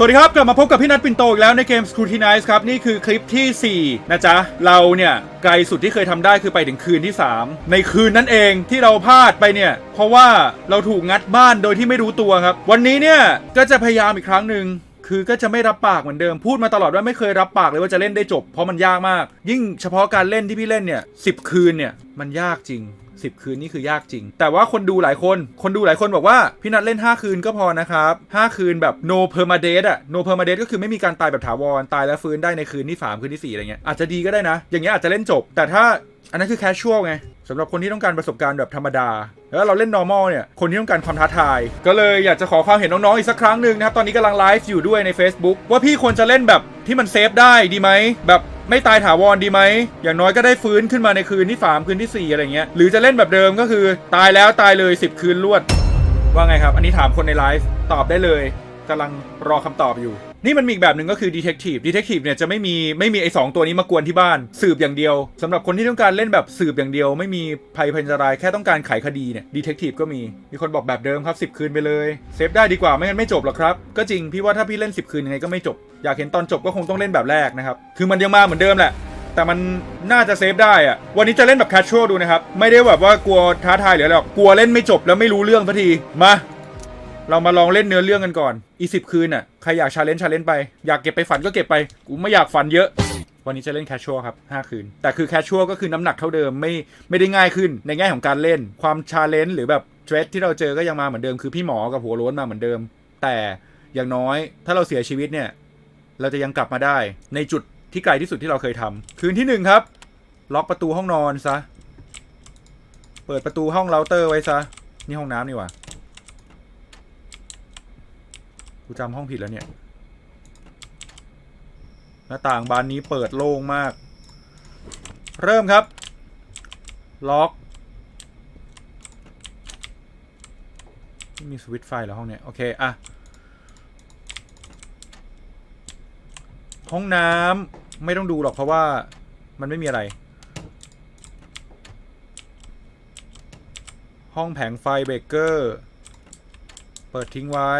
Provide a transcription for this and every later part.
สวัสดีครับกลับมาพบกับพี่นัทปินโตอีกแล้วในเกม Scrutinize ครับ นี่คือคลิปที่ 4 นะจ๊ะ เราเนี่ย ไกลสุดที่เคยทำได้คือไปถึงคืนที่ 3 ในคืนนั้นเองที่เราพลาดไปเนี่ย เพราะว่าเราถูกงัดบ้านโดยที่ไม่รู้ตัวครับ วันนี้เนี่ย ก็จะพยายามอีกครั้งหนึ่งคือก็จะไม่รับปากเหมือนเดิมพูดมาตลอดว่าไม่เคยรับปากเลยว่าจะเล่นได้จบ เพราะมันยากมาก ยิ่งเฉพาะการเล่นที่พี่เล่นเนี่ยสิคืนเนี่ยมันยากจริง 10 คืนนี่คือยากจริง แต่ว่าคนดูหลายคน คนดูหลายคนบอกว่าพี่นัทเล่น 5 คืนก็พอนะครับ 5 คืนแบบ no permadeath อะ no permadeath ก็คือไม่มีการตายแบบถาวรตายแล้วฟื้นได้ในคืนที่ 3 คืนที่ 4 อะไรเงี้ยอาจจะดีก็ได้นะ อย่างเงี้ยอาจจะเล่นจบ แต่ถ้าอันนั้นคือ casual ไงสำหรับคนที่ต้องการประสบการณ์แบบธรรมดา แล้วเราเล่น normal เนี่ย คนที่ต้องการความท้าทาย ก็เลยอยากจะขอความเห็นน้อง ๆ อีกสักครั้งหนึ่งนะครับ ตอนนี้กำลังไลฟ์อยู่ด้วยใน Facebook ว่าพี่ควรจะเล่นแบบที่มันเซฟได้ดีไหม แบบไม่ตายถาวรดีไหม อย่างน้อยก็ได้ฟื้นขึ้นมาในคืนที่ 3 คืนทีสี่4 อะไรเงี้ย หรือจะเล่นแบบเดิมก็คือตายแล้วตายเลย 10 คืนรวด ว่าไงครับ อันนี้ถามคนในไลฟ์ตอบได้เลยกำลังรอคำตอบอยู่ นี่มันมีอีกแบบหนึ่งก็คือ Detective Detective เนี่ยจะไม่มีไม่มีไอ้สองตัวนี้มากวนที่บ้านสืบอย่างเดียวสำหรับคนที่ต้องการเล่นแบบสืบอย่างเดียว ไม่มีภัยพันตรายแค่ต้องการไขคดีเนี่ย Detective ก็มี มีคนบอกแบบเดิมครับ 10 คืนไปเลยเซฟได้ดีกว่าไม่งั้นไม่จบหรอกครับ ก็จริงพี่ว่าถ้าพี่เล่น 10 คืนยังไงก็ไม่จบ อยากเห็นตอนจบก็คงต้องเล่นแบบแรกนะครับคือมันยังมาเหมือนเดิมแหละแต่มันน่าจะเซฟได้อะวันนี้จะเล่นแบบ casual ดูนะครับ ไม่ได้แบบว่ากลัวท้าทายหรืออะไรหรอก กลัวเล่นไม่จบแล้วไม่รู้เรื่องสักที มา เรามาลองเล่นเนื้อเรื่องกันก่อน อีสิบคืนน่ะ ใครอยากชาเลนจ์ชาเลนจ์ไป อยากเก็บไปฝันก็เก็บไป กูไม่อยากฝันเยอะ วันนี้จะเล่นแคชชัวครับ 5 คืน แต่คือแคชชัวก็คือน้ำหนักเท่าเดิม ไม่ ไม่ได้ง่ายขึ้น ในแง่ของการเล่น ความชาเลนจ์หรือแบบเทรดที่เราเจอก็ยังมาเหมือนเดิม คือพี่หมอกับหัวโล้นมาเหมือนเดิม แต่อย่างน้อย ถ้าเราเสียชีวิตเนี่ย เราจะยังกลับมาได้ ในจุดที่ไกลที่สุดที่เราเคยทำคืนที่หนึ่งครับ ล็อกประตูห้องนอนซะ เปิดประตูห้องเราเตอร์ไว้ซะ นี่ห้องน้ำนี่หว่า กูจำห้องผิดแล้วเนี่ย หน้าต่างบานนี้เปิดโล่งมาก เริ่มครับ ล็อกไม่มีสวิตช์ไฟเหรอห้องเนี้ยโอเคอะห้องน้ำไม่ต้องดูหรอกเพราะว่ามันไม่มีอะไร ห้องแผงไฟเบรกเกอร์ เปิดทิ้งไว้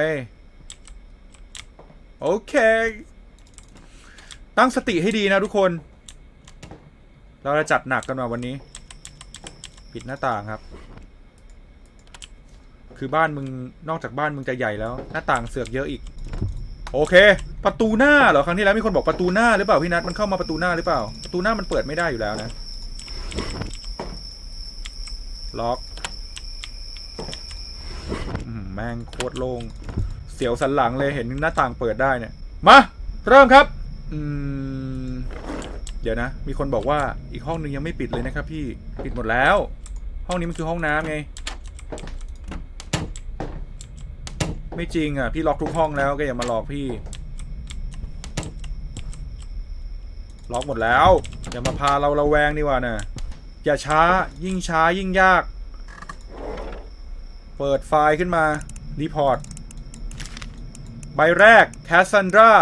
โอเค ตั้งสติให้ดีนะทุกคน เราจะจัดหนักกันมาวันนี้ ปิดหน้าต่างครับ คือบ้านมึงนอกจากบ้านมึงจะใหญ่แล้ว หน้าต่างเสือกเยอะอีก โอเค ประตูหน้าเหรอครั้งที่แล้วมีคนบอกประตูหน้าหรือเปล่าพี่นัทมันเข้ามาประตูหน้าหรือเปล่า ประตูหน้ามันเปิดไม่ได้อยู่แล้วนะ ล็อกแม่งโคตรโล่ง เสียวสันหลังเลยเห็นหน้าต่างเปิดได้เนี่ย มา เริ่มครับ อืม เดี๋ยวนะ มีคนบอกว่าอีกห้องนึงยังไม่ปิดเลยนะครับ พี่ปิดหมดแล้ว ห้องนี้มันคือห้องน้ำไง ไม่จริงอะ พี่ล็อกทุกห้องแล้วก็อย่ามาหลอกพี่ ล็อกหมดแล้ว อย่ามาพาเราระแวงดีกว่านะอย่าช้ายิ่งช้ายิ่งยาก เปิดไฟล์ขึ้นมารีพอร์ต ใบแรก c a s s a n d r a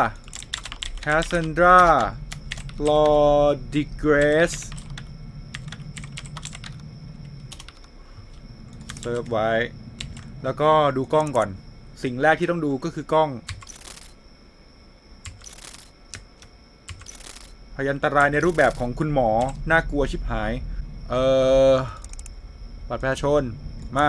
Cassandra l o d i g r a c e เซิร์ฟไว้ แล้วก็ดูกล้องก่อน สิ่งแรกที่ต้องดูก็คือกล้อง พยันตรายในรูปแบบของคุณหมอ น่ากลัวชิบหาย เออบัตรประชาชน มา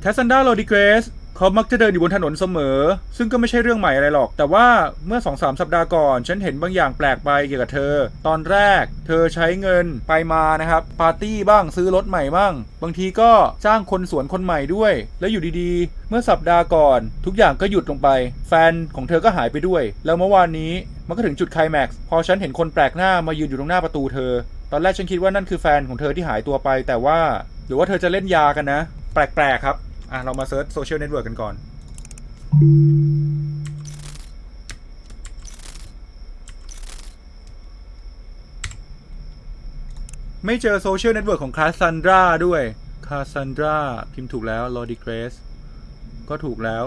แคสซันดาโรดิเกรส เขามักจะเดินอยู่บนถนนเสมอ ซึ่งก็ไม่ใช่เรื่องใหม่อะไรหรอก แต่ว่าเมื่อ2-3สัปดาห์ก่อน ฉันเห็นบางอย่างแปลกไปเกี่ยวกับเธอ ตอนแรก เธอใช้เงินไปมานะครับ ปาร์ตี้บ้างซื้อรถใหม่บ้าง บางทีก็จ้างคนสวนคนใหม่ด้วย แล้วอยู่ดีๆ เมื่อสัปดาห์ก่อน ทุกอย่างก็หยุดลงไป แฟนของเธอก็หายไปด้วย แล้วเมื่อวานนี้มันก็ถึงจุดไคลแม็กซ์พอฉันเห็นคนแปลกหน้ามายืนอยู่ตรงหน้าประตูเธอ ตอนแรกฉันคิดว่านั่นคือแฟนของเธอที่หายตัวไป แต่ว่าหรือว่าเธอจะเล่นยากันนะ แปลกๆครับ อะ เรามาเซิร์ชโซเชียลเน็ตเวิร์กกันก่อน ไม่เจอโซเชียลเน็ตเวิร์กของคาซันดราด้วยคาซันดราพิมพ์ถูกแล้ว l o d i g r a c e ก็ถูกแล้ว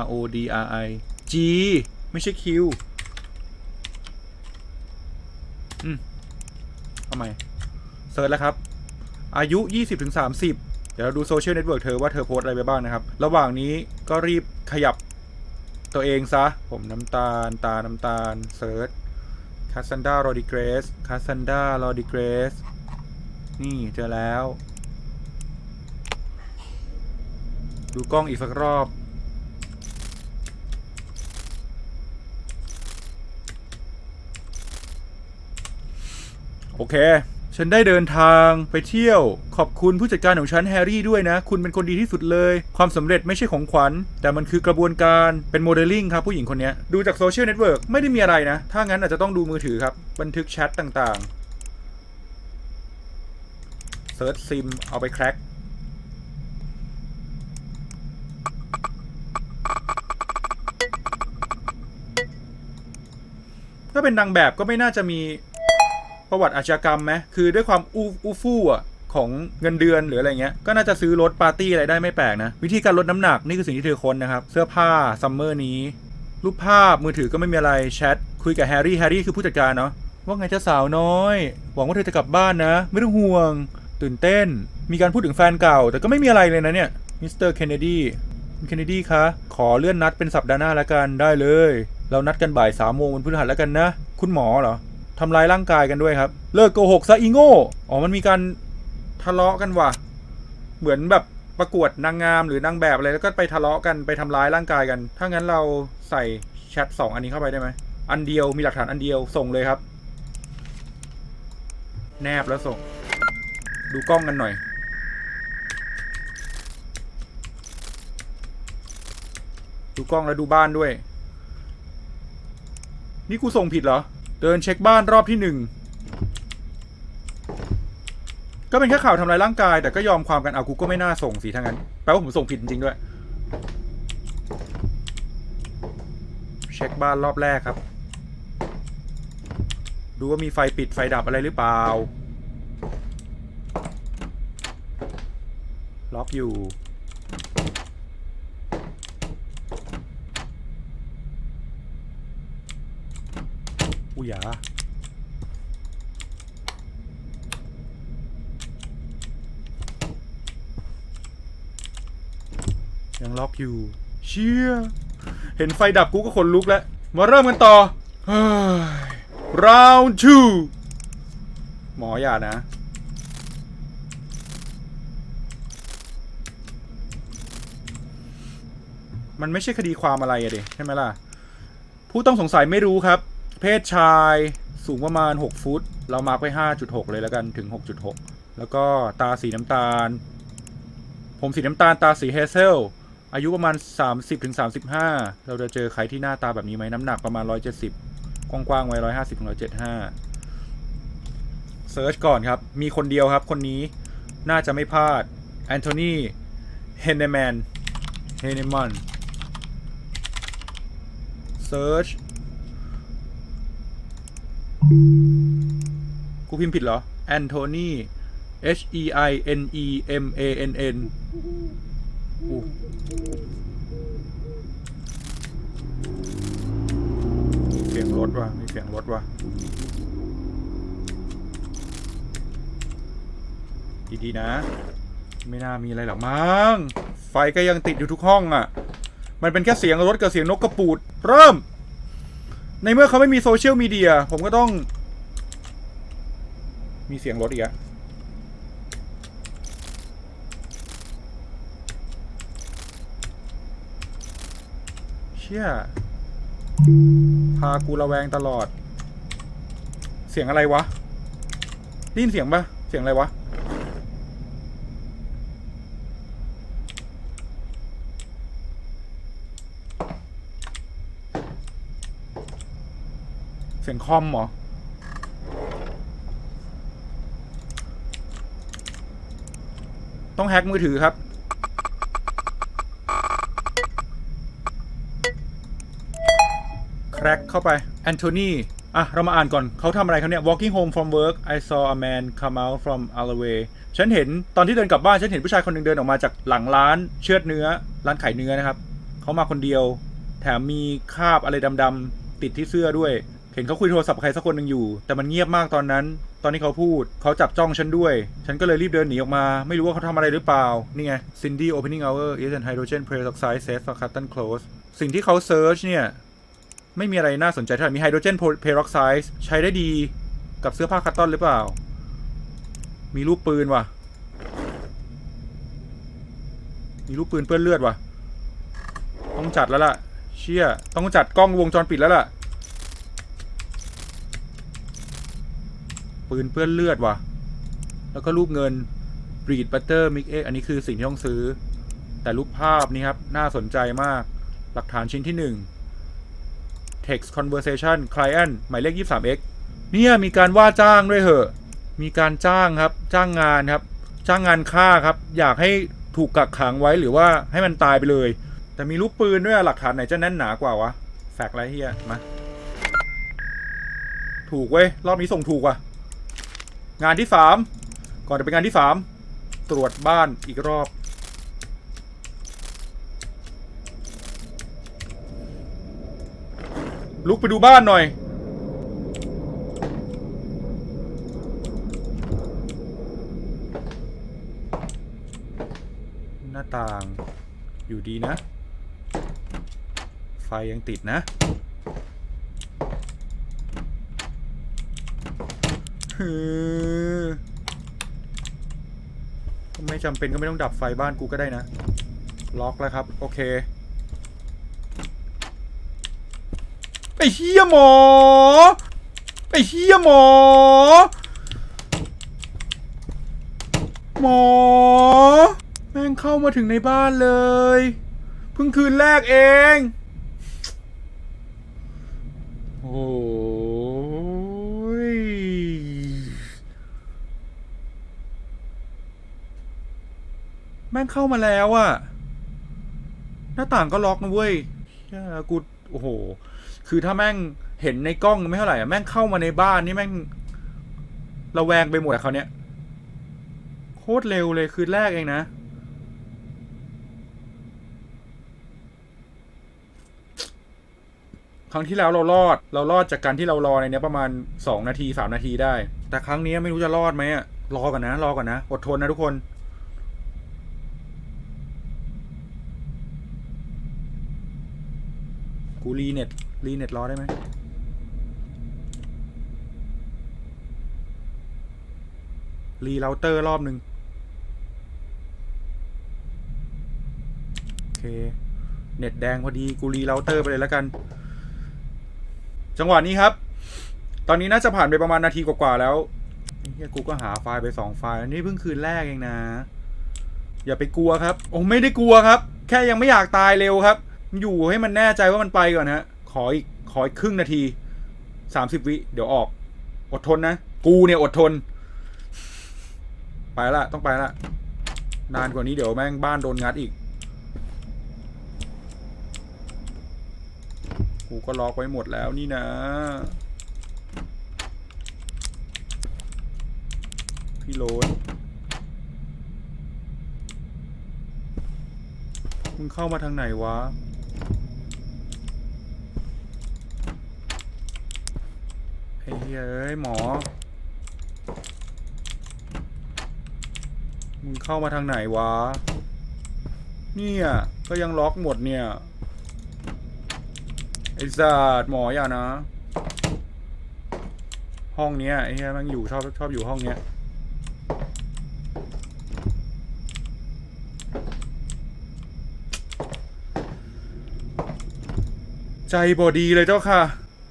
R O D R I G ไม่ใช่ Q อืมเอาใหม่เซิร์ชแล้วครับ อายุ 20-30เดี๋ยวเราดูโซเชียลเน็ตเวิร์กเธอว่าเธอโพสอะไรไปบ้างนะครับ ระหว่างนี้ก็รีบขยับตัวเองซะ ผมน้ำตาล ตา น้ำตาล เซิร์ชคาซันดาโรดิเกรสคาซันดาโรดิเกรสนี่เจอแล้ว ดูกล้องอีกสักรอบ โอเค ฉันได้เดินทางไปเที่ยว ขอบคุณผู้จัดการของฉันแฮร์รี่ด้วยนะ คุณเป็นคนดีที่สุดเลย ความสำเร็จไม่ใช่ของขวัญ แต่มันคือกระบวนการเป็นโมเดลลิ่งครับผู้หญิงคนนี้ดูจากโซเชียลเน็ตเวิร์กไม่ได้มีอะไรนะ ถ้างั้นอาจจะต้องดูมือถือครับ บันทึกแชทต่างๆเซิร์ชซิมเอาไปแคร็กถ้าเป็นนางแบบก็ไม่น่าจะมี ประวัติอาชญากรรมไหมคือด้วยความอูอูฟู่อะของเงินเดือนหรืออะไรเงี้ย ก็น่าจะซื้อรถปาร์ตี้อะไรได้ไม่แปลกนะ วิธีการลดน้ำหนักนี่คือสิ่งที่เธอค้นนะครับ เสื้อผ้าซัมเมอร์นี้ รูปภาพมือถือก็ไม่มีอะไรแชทคุยกับแฮร์รี่แฮร์รี่คือผู้จัดการเนาะว่าไงเจ้าสาวน้อย หวังว่าเธอจะกลับบ้านนะ ไม่ต้องห่วง ตื่นเต้น มีการพูดถึงแฟนเก่า แต่ก็ไม่มีอะไรเลยนะเนี่ยมิสเตอร์เคนเนดีคุณเคนเนดีคะขอเลื่อนนัดเป็นสัปดาห์หน้าล้วกันได้เลย เรานัดกันบ่ายสามโมงวันพฤหัสแล้วกันนะ คุณหมอเหรอ ทำร้ายร่างกายกันด้วยครับ เลิกโกหกซะอีโง่อ๋อมันมีการทะเลาะกันว่ะ เหมือนแบบประกวดนางงามหรือนางแบบอะไรแล้วก็ไปทะเลาะกันไปทำร้ายร่างกายกัน ถ้างั้นเราใส่แชทสองอันนี้เข้าไปได้ไหม อันเดียวมีหลักฐานอันเดียวส่งเลยครับ แนบแล้วส่ง ดูกล้องกันหน่อย ดูกล้องแล้วดูบ้านด้วย นี่กูส่งผิดเหรอ เดินเช็คบ้านรอบที่หนึ่งก็เป็นแค่ข่าวทำลายร่างกาย แต่ก็ยอมความกันเอากูก็ไม่น่าส่งสิทั้งนั้นแปลว่าผมส่งผิดจริงด้วย เช็คบ้านรอบแรกครับ ดูว่ามีไฟปิดไฟดับอะไรหรือเปล่า ล็อกอยู่ อุย หยายังล็อกอยู่ เชี่ยเห็นไฟดับกูก็ขนลุกแล้ว มาเริ่มกันต่อ round two หมออย่านะ มันไม่ใช่คดีความอะไรอะดิใช่ไหมล่ะ ผู้ต้องสงสัยไม่รู้ครับ เพศชายสูงประมาณ 6 ฟุต เรามาร์กไป5.6 เลยแล้วกันถึง 6.6 แล้วก็ตาสีน้ำตาล ผมสีน้ำตาลตาสีเฮเซล อายุประมาณ 30ถึง35เราจะเจอใครที่หน้าตาแบบนี้ไหมน้ำหนักประมาณ 170 กว้างๆไว้ 150ถึง175เซิร์ชก่อนครับ มีคนเดียวครับ คนนี้น่าจะไม่พลาดแอนโทนีเฮนเนแมนเฮนเนมันเซิร์ช กูพิมพ์ผิดเหรอ แอนโทนี H E I N E M A N N อู้มีเสียงรถว่ะ มีเสียงรถว่ะ ดีๆนะ ไม่น่ามีอะไรหรอกมั้ง ไฟก็ยังติดอยู่ทุกห้องอะ่ะ มันเป็นแค่เสียงรถกับเสียงนกกระปูด เริ่ม ในเมื่อเขาไม่มีโซเชียลมีเดียผมก็ต้อง มีเสียงรถอีกอะเชี่ยพากูระแวงตลอด เสียงอะไรวะได้ยินเสียงปะเสียงอะไรวะ เสียง คอมเหรอ ต้องแฮ็กมือถือครับ แคร็กเข้าไป แอนโทนีอะ เรามาอ่านก่อน เขาทำอะไรเขาเนี่ย walking home from work I saw a man come out from alleyway ฉันเห็นตอนที่เดินกลับบ้าน ฉันเห็นผู้ชายคนหนึ่งเดินออกมาจากหลังร้าน เชือดเนื้อ ร้านขายเนื้อนะครับ เขามาคนเดียว แถมมีคราบอะไรดำๆติดที่เสื้อด้วย เห็นเขาคุยโทรศัพท์กับใครสักคนหนึ่งอยู่ แต่มันเงียบมากตอนนั้น ตอนที่เขาพูด เขาจับจ้องฉันด้วย ฉันก็เลยรีบเดินหนีออกมา ไม่รู้ว่าเขาทำอะไรหรือเปล่า นี่ไง Cindy opening hour is an hydrogen peroxide safe for cotton clothes สิ่งที่เขาเซิร์ชเนี่ย ไม่มีอะไรน่าสนใจเท่าไหร่มีไฮโดรเจนเพโรอกไซด์ใช้ได้ดีกับเสื้อผ้าคัตตอนหรือเปล่า มีรูปปืนว่ะ มีรูปปืนเปื้อนเลือดว่ะ ต้องจัดแล้วล่ะ เชี่ย ต้องจัดกล้องวงจรปิดแล้วล่ะ ปืนเปื้อนเลือดว่ะ แล้วก็รูปเงิน breed butter mix egg อันนี้คือสิ่งที่ต้องซื้อ แต่รูปภาพนี่ครับ น่าสนใจมาก หลักฐานชิ้นที่หนึ่ง text conversation client หมายเลข 23x เนี่ยมีการว่าจ้างด้วยเหอะ มีการจ้างครับ จ้างงานครับ จ้างงานฆ่าครับ อยากให้ถูกกักขังไว้หรือว่าให้มันตายไปเลย แต่มีลูกปืนด้วยอะหลักฐานไหนจะแน่นหนากว่าวะ แฟกไรเฮียมา ถูกเว้ย รอบนี้ส่งถูกว่ะ งานที่สามก่อนจะเป็นงานที่สามตรวจบ้านอีกรอบ ลุกไปดูบ้านหน่อย หน้าต่างอยู่ดีนะ ไฟยังติดนะฮือก็ ไม่จำเป็นก็ไม่ต้องดับไฟบ้านกูก็ได้นะ ล็อกแล้วครับ โอเค ไอ้เฮียหมอ ไอ้เฮียหมอ หมอ แม่งเข้ามาถึงในบ้านเลย เพิ่งคืนแรกเอง โอ้ย แม่งเข้ามาแล้วอะหน้าต่างก็ล็อกนะเว้ยกูโอ้โห คือถ้าแม่งเห็นในกล้องไม่เท่าไหร่อะแม่งเข้ามาในบ้านนี่แม่งระแวงไปหมดอะเขาเนี้ยโคตรเร็วเลยคืนแรกเองนะ ครั้งที่แล้วเรารอด เรารอดจากการที่เรารอในเนี้ยประมาณสองนาทีสามนาทีได้ แต่ครั้งนี้ไม่รู้จะรอดไหมอะรอก่อนนะ รอก่อนนะ อดทนนะทุกคน รีเน็ตรีเน็ตรอได้ไหมรีเราเตอร์รอบหนึ่งโอเค เน็ตแดงพอดี กูรีเราเตอร์ไปเลยแล้วกัน จังหวะนี้ครับ ตอนนี้น่าจะผ่านไปประมาณนาทีกว่าๆแล้วเฮียกูก็หาไฟล์ไปสองไฟล์ นี่เพิ่งคืนแรกเองนะ อย่าไปกลัวครับ โอ้ไม่ได้กลัวครับ แค่ยังไม่อยากตายเร็วครับ อยู่ให้มันแน่ใจว่ามันไปก่อนฮะ ขออีกขออีกครึ่งนาทีสามสิบวิ เดี๋ยวออก อดทนนะ กูเนี่ยอดทน ไปละ ต้องไปละ นานกว่านี้เดี๋ยวแม่งบ้านโดนงัดอีก กูก็ล็อกไว้หมดแล้วนี่นะ พี่โรนมึงเข้ามาทางไหนวะ อ้เหี้ยเอ้ยหมอ มึงเข้ามาทางไหนวะ เนี่ย ก็ยังล็อกหมดเนี่ย ไอ้สัตว์หมออย่านะ ห้องเนี้ยไอ้เหี้ยมันอยู่ชอบชอบอยู่ห้องเนี้ยใจบอดีเลยเจ้าค่ะ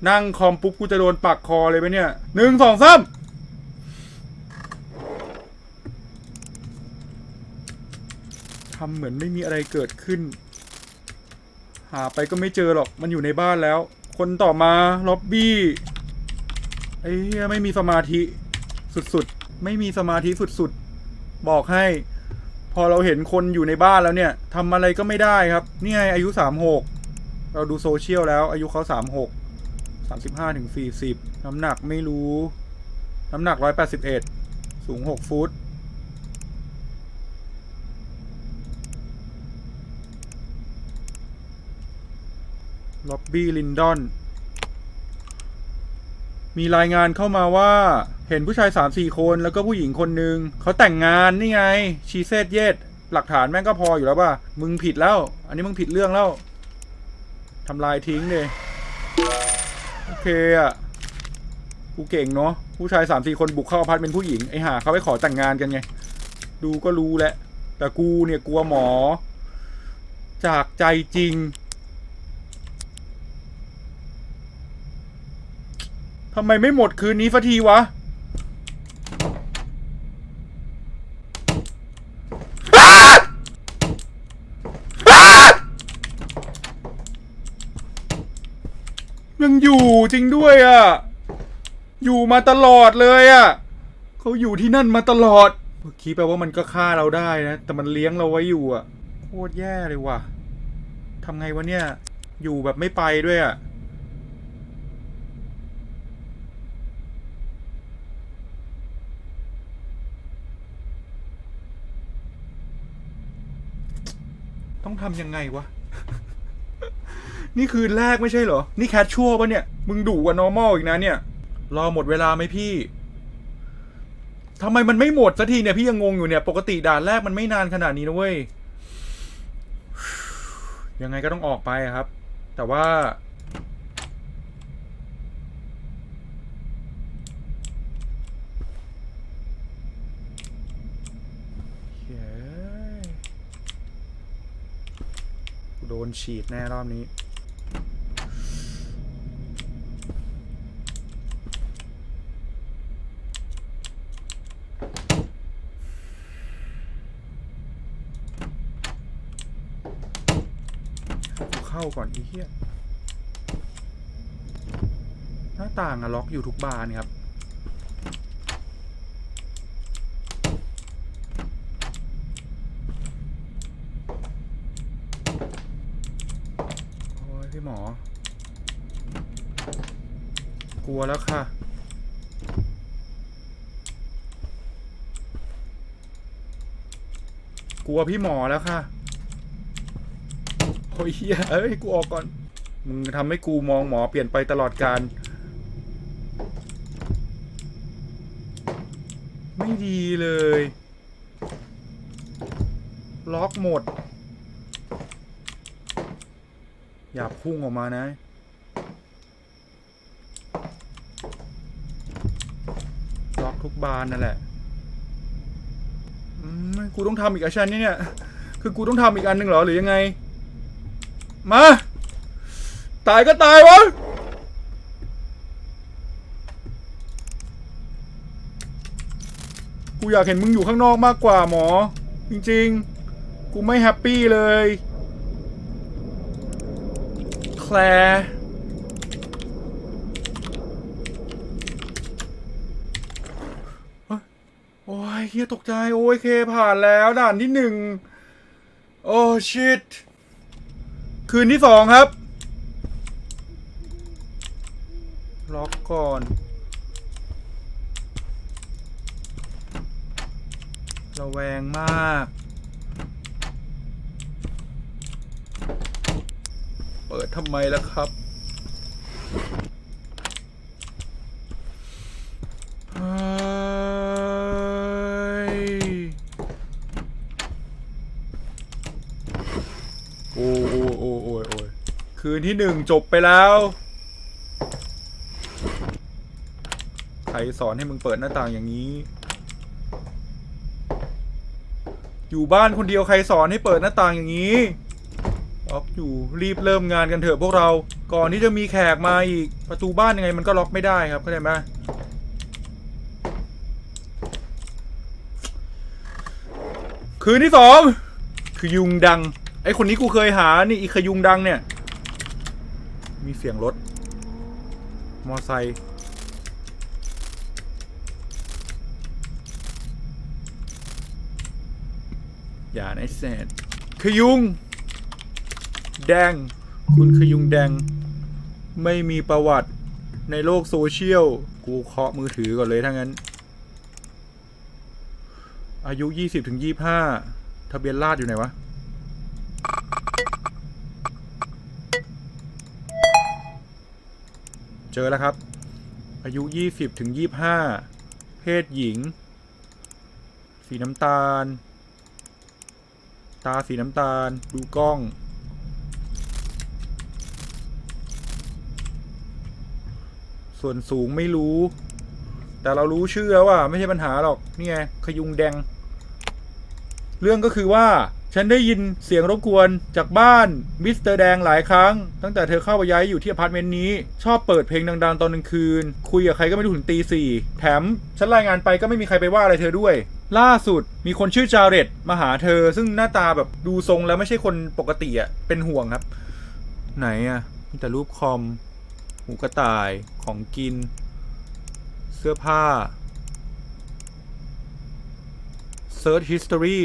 นั่งคอมปุ๊บกูจะโดนปักคอเลยไหมเนี่ยหนึ่งสองสามทำเหมือนไม่มีอะไรเกิดขึ้น หาไปก็ไม่เจอหรอกมันอยู่ในบ้านแล้ว คนต่อมาล็อบบี้ไอ้เหี้ยไม่มีสมาธิสุดๆ ไม่มีสมาธิสุดๆ บอกให้ พอเราเห็นคนอยู่ในบ้านแล้วเนี่ยทำอะไรก็ไม่ได้ครับ นี่ไงอายุสามหกเราดูโซเชียลแล้วอายุเขาสามหก สามสิบห้าถึงสี่สิบน้ำหนักไม่รู้ น้ำหนักร้อยแปดสิบเอ็ดสูงหกฟุต ล็อบบี้ลินดอน มีรายงานเข้ามาว่า เห็นผู้ชายสามสี่คนแล้วก็ผู้หญิงคนหนึ่งเขาแต่งงานนี่ไง ชีเซตเยดหลักฐานแม่งก็พออยู่แล้วป่ะ มึงผิดแล้ว อันนี้มึงผิดเรื่องแล้วทำลายทิ้งเลย เคอะกูเก่งเนาะผู้ชายสามสี่คนบุกเข้าอพาร์ตเป็นผู้หญิงไอ้ห่าเขาไปขอแต่งงานกันไง ดูก็รู้แหละ แต่กูเนี่ยกลัวหมอ จากใจจริงทำไมไม่หมดคืนนี้สักทีวะ ยังอยู่จริงด้วยอะ่ะ อยู่มาตลอดเลยอะ่ะเขาอยู่ที่นั่นมาตลอดเมื่อกี้แปลว่ามันก็ฆ่าเราได้นะ แต่มันเลี้ยงเราไว้อยู่อะ่ะโคตรแย่เลยว่ะทำไงวะเนี่ย อยู่แบบไม่ไปด้วยอะ่ะต้องทำยังไงวะ นี่คืนแรกไม่ใช่เหรอ นี่แคชชัวปะเนี่ย มึงดุกว่า normal อีกนะเนี่ย รอหมดเวลาไหมพี่ทำไมมันไม่หมดสักทีเนี่ยพี่ยังงงอยู่เนี่ย ปกติด่านแรกมันไม่นานขนาดนี้นะเว้ย ยังไงก็ต้องออกไปครับ แต่ว่า โดนฉีดแน่รอบนี้ ก่อนอีเหี้ยหน้าต่างอะล็อกอยู่ทุกบานครับโอ้ยพี่หมอ กลัวแล้วค่ะกลัวพี่หมอแล้วค่ะ โอ้ยเฮียเอ้ยกูออกก่อน มึงทำให้กูมองหมอเปลี่ยนไปตลอดการ ไม่ดีเลย ล็อกหมด อย่าพุ่งออกมานะล็อกทุกบานนั่นแหละกูต้องทำอีกอาชันนี่เนี่ย คือกูต้องทำอีกอันหนึ่งเหรอหรือยังไง มา ตายก็ตายวะกูอยากเห็นมึงอยู่ข้างนอกมากกว่าหมอ จริงๆ กูไม่แฮปปี้เลย แคลร์โอ้ยเฮียตกใจ โอ้ยเคผ่านแล้ว ด่านที่หนึ่ง โอ้ชิต คืนที่สองครับ ล็อกก่อน ระแวงมาก เปิดทำไมล่ะครับเฮ้ยโอ้โอ้โอ้โอ้ยโอ้ยคื นที่หนึ่งจบไปแล้ว ใครสอนให้มึงเปิดหน้าต่างอย่างนี้ อยู่บ้านคนเดียวใครสอนให้เปิดหน้าต่างอย่างนี้ล็อกอยู่รีบเริ่มงานกันเถอะพวกเรา ก่อนที่จะมีแขกมาอีก ประตูบ้านยังไงมันก็ล็อกไม่ได้ครับเข้าใจไหมคืนที่สองคือยุงดัง ไอคนนี้กูเคยหา นี่อีขยุงดังเนี่ย มีเสียงรถ มอไซค์อย่าในเศษขยุง แดง คุณขยุงแดง ไม่มีประวัติในโลกโซเชียล กูเคาะมือถือก่อนเลยถ้างั้น อายุยี่สิบถึงยี่ห้าทะเบียนราษอยู่ไหนวะ จอแล้วครับ อายุ 20ถึง25 เพศหญิง สีน้ำตาล ตาสีน้ำตาล ดูกล้อง ส่วนสูงไม่รู้ แต่เรารู้ชื่อแล้วว่าไม่ใช่ปัญหาหรอก นี่ไง ขยุงแดง เรื่องก็คือว่า ฉันได้ยินเสียงรบกวนจากบ้านมิสเตอร์แดงหลายครั้ง ตั้งแต่เธอเข้าไปย้ายอยู่ที่อพาร์ตเมนต์นี้ ชอบเปิดเพลงดังๆ ตอนกลางคืน คุยกับใครก็ไม่รู้ถึงตีสี่แถมฉันรายงานไปก็ไม่มีใครไปว่าอะไรเธอด้วย ล่าสุดมีคนชื่อจาเรตมาหาเธอ ซึ่งหน้าตาแบบดูทรงแล้วไม่ใช่คนปกติอะเป็นห่วงครับ ไหนอะมีแต่รูปคอมหูกระต่ายของกิน เสื้อผ้า Search history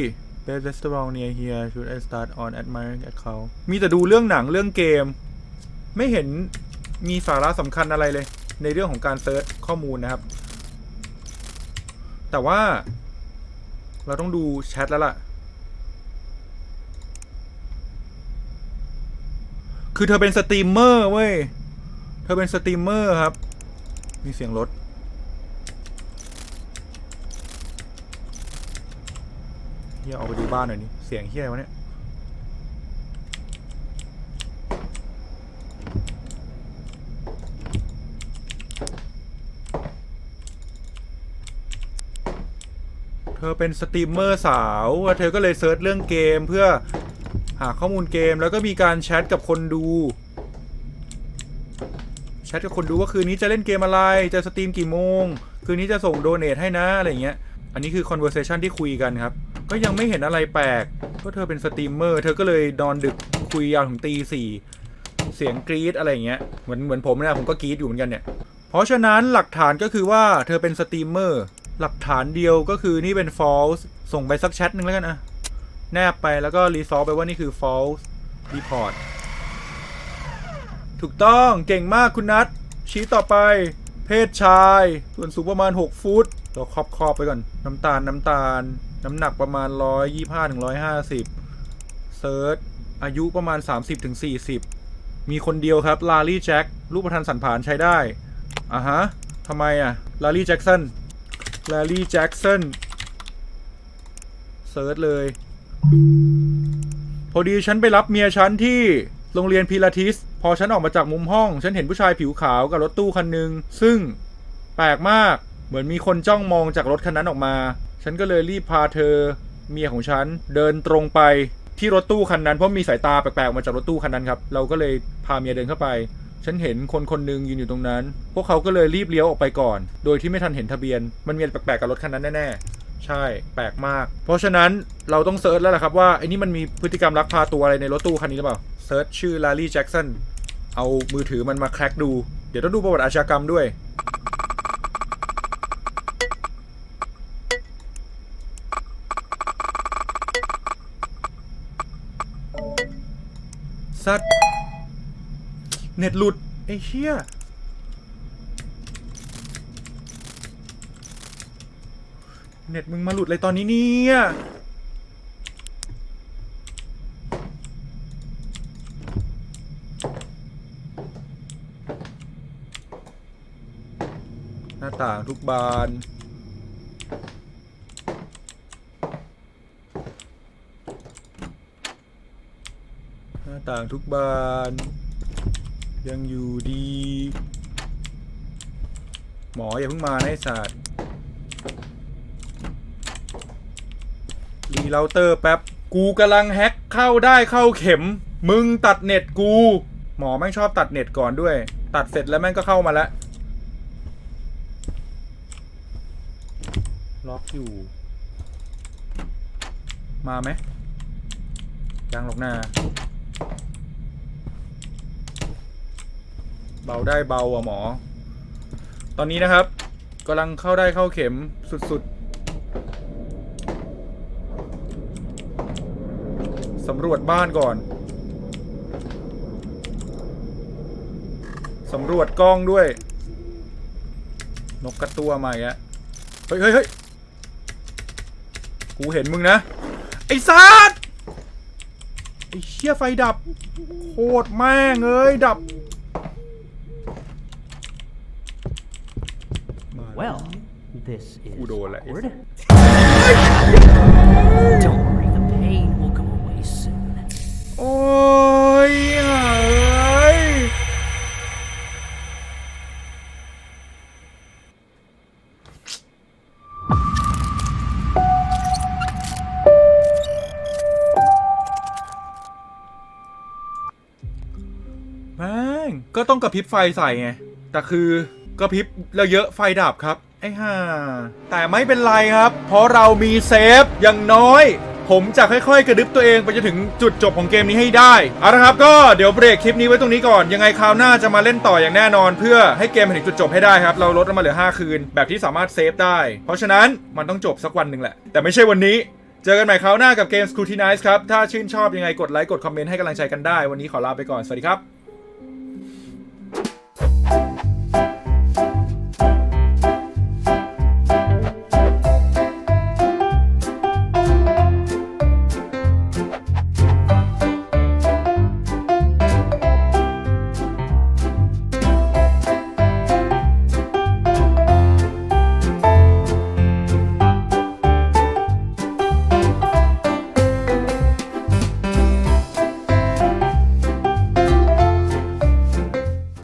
best restaurant near here should I start on admiring account มีแต่ดูเรื่องหนังเรื่องเกม ไม่เห็นมีสาระสำคัญอะไรเลย ในเรื่องของการเซิร์ชข้อมูลนะครับ แต่ว่า เราต้องดูแชทแล้วล่ะ คือเธอเป็นสตรีมเมอร์เว้ย เธอเป็นสตรีมเมอร์ครับ มีเสียงรถ เฮียออกไปดูบ้านหน่อยนี่เสียงเฮียวะเนี่ยเธอเป็นสตรีมเมอร์สาวแล้วเธอก็เลยเซิร์ชเรื่องเกมเพื่อหาข้อมูลเกมแล้วก็มีการแชทกับคนดูแชทกับคนดูว่าคืนนี้จะเล่นเกมอะไร จะสตรีมกี่โมง คืนนี้จะส่งโดเนทให้นะ อะไรอย่างเงี้ย อันนี้คือ conversation ที่คุยกันครับ ก็ยังไม่เห็นอะไรแปลก ก็เธอเป็นสตรีมเมอร์ เธอก็เลยนอนดึกคุยยาวถึงตีสี่เสียงกรี๊ดอะไรอย่างเงี้ย เหมือนเหมือนผมนะผมก็กรี๊ดอยู่เหมือนกันเนี่ย เพราะฉะนั้นหลักฐานก็คือว่าเธอเป็นสตรีมเมอร์ หลักฐานเดียวก็คือนี่เป็น false ส่งไปสักแชทหนึ่งแล้วกันอะแนบไปแล้วก็รีซอลไปว่านี่คือ false report ถูกต้องเก่งมากคุณนัทชี้ต่อไป เพศชาย ส่วนสูงประมาณ 6 ฟุตเราครอบครอบไปก่อน น้ำตาลน้ำตาล น้ำหนักประมาณ 125ถึง150เซิร์ชอายุประมาณ 30ถึง40 มีคนเดียวครับ ลารีแจ็ครูปประธานสันผานใช้ได้ อะฮะทำไมอะ ลารีแจ็คสัน ลารีแจ็คสัน เซิร์ชเลย พอดีฉันไปรับเมียฉันที่โรงเรียนพิลาทิส พอฉันออกมาจากมุมห้อง ฉันเห็นผู้ชายผิวขาวกับรถตู้คันหนึ่ง ซึ่งแปลกมาก เหมือนมีคนจ้องมองจากรถคันนั้นออกมา ฉันก็เลยรีบพาเธอเมียของฉันเดินตรงไปที่รถตู้คันนั้นเพราะมีสายตาแปลกๆมาจากรถตู้คันนั้นครับเราก็เลยพาเมียเดินเข้าไป ฉันเห็นคนคนหนึ่งยืนอยู่ตรงนั้น พวกเขาก็เลยรีบเลี้ยวออกไปก่อน โดยที่ไม่ทันเห็นทะเบียน มันมีอะไรแปลกๆกับรถคันนั้นแน่ๆใช่แปลกมาก เพราะฉะนั้นเราต้องเซิร์ชแล้วล่ะครับว่าไอ้นี่มันมีพฤติกรรมลักพาตัวอะไรในรถตู้คันนี้หรือเปล่าเซิร์ชชื่อลารีแจ็กสันเอามือถือมันมาแคร็กดู เดี๋ยวต้องดูประวัติอาชญากรรมด้วย เน็ตหลุดไอ้เชี่ยเน็ตมึงมาหลุดเลยตอนนี้เนี่ยหน้าต่างทุกบานหน้าต่างทุกบาน ยังอยู่ดี หมออย่าเพิ่งมานะไอ้สัตว์รีเราเตอร์แป๊บ กูกำลังแฮ็กเข้าได้เข้าเข็ม มึงตัดเน็ตกู หมอแม่งชอบตัดเน็ตก่อนด้วย ตัดเสร็จแล้วแม่งก็เข้ามาแล้ว ล็อกอยู่ มาไหมยังหรอกน้า เบาได้เบาอะหมอ ตอนนี้นะครับกำลังเข้าได้เข้าเข็มสุดๆสำรวจบ้านก่อนสำรวจกล้องด้วย นกกระตัวมาอีกแล้วเฮ้ยเฮ้ยเฮ้ยกูเห็นมึงนะ ไอ้สัตว์ไอ้เชี่ยไฟดับ โคตรแม่งเอ้ย ดับ Well, this is Udola is- awkward. Don't worry, the pain will go away soon. โอ้ยเอ้ยแม่งก็ต้องกระพริบไฟใส่ไง แต่คือ กระพริบแล้วเยอะไฟดับครับ ไอ้ห่าแต่ไม่เป็นไรครับ เพราะเรามีเซฟอย่างน้อย ผมจะค่อยๆ กระดึบตัวเองไปจนถึงจุดจบของเกมนี้ให้ได้เอาละครับก็เดี๋ยวเบรกคลิปนี้ไว้ตรงนี้ก่อนยังไงคราวหน้าจะมาเล่นต่ออย่างแน่นอน เพื่อให้เกมไปถึงจุดจบให้ได้ครับ เราลดลงมาเหลือ 5 คืน แบบที่สามารถเซฟได้ เพราะฉะนั้นมันต้องจบสักวันหนึ่งแหละ แต่ไม่ใช่วันนี้เจอกันใหม่คราวหน้ากับเกม Scrutinize ครับ ถ้าชื่นชอบยังไงกดไลค์ กดคอมเมนต์ให้กำลังใจกันได้ วันนี้ขอลาไปก่อน สวัสดีครับ